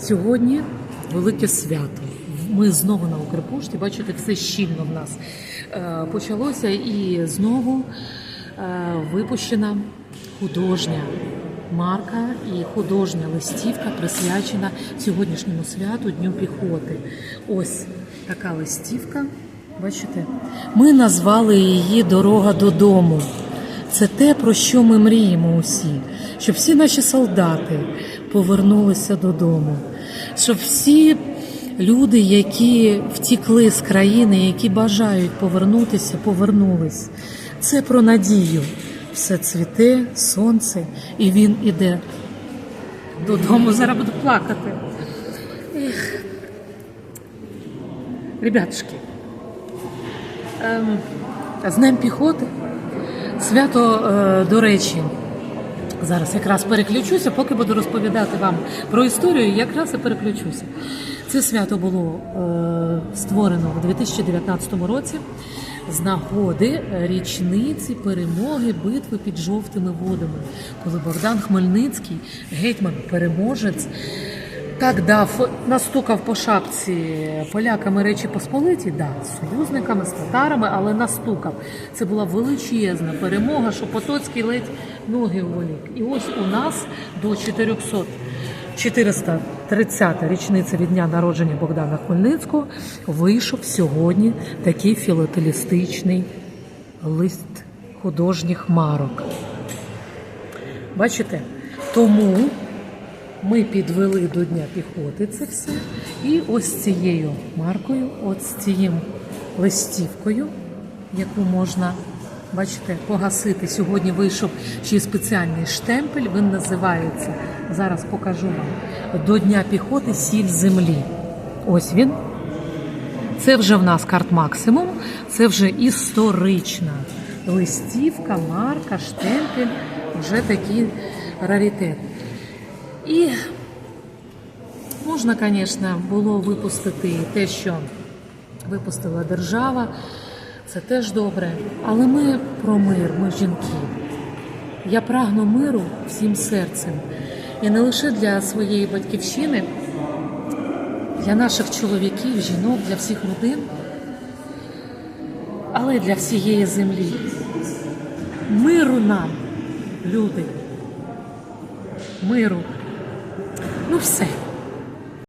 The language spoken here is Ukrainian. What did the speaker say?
Сьогодні велике свято. Ми знову на Укрпошті. Бачите, все щільно в нас е, почалося, і знову е, випущена художня марка і художня листівка присвячена сьогоднішньому святу Дню піхоти. Ось така листівка. Бачите, ми назвали її Дорога додому. Це те, про що ми мріємо усі, щоб всі наші солдати повернулися додому, щоб всі люди, які втікли з країни, які бажають повернутися, повернулись. Це про надію. Все цвіте, сонце, і він іде додому. Зараз буду плакати. Ех. Ребятушки, ем, з Днем піхоти. Свято, е, до речі, зараз якраз переключуся, поки буду розповідати вам про історію, якраз і переключуся. Це свято було е, створено у 2019 році з нагоди річниці перемоги битви під жовтими водами, коли Богдан Хмельницький, гетьман, переможець, так дав, настукав по шапці поляками Речі Посполиті, да, з союзниками, з татарами, але настукав. Це була величезна перемога, що Потоцький ледь ноги уволік. І ось у нас до 400 430 річниця від дня народження Богдана Хмельницького вийшов сьогодні такий філателістичний лист художніх марок. Бачите? Тому ми підвели до Дня піхоти це все. І ось цією маркою, з цією листівкою, яку можна, бачите, погасити. Сьогодні вийшов ще спеціальний штемпель. Він називається, зараз покажу вам, до Дня піхоти сіль землі. Ось він. Це вже в нас карт максимум, це вже історична листівка, марка, штемпель, вже такий раритет. І можна, звісно, було випустити те, що випустила держава. Це теж добре. Але ми про мир, ми жінки. Я прагну миру всім серцем. І не лише для своєї батьківщини, для наших чоловіків, жінок, для всіх родин, але й для всієї землі. Миру нам, люди. Миру. Ну все.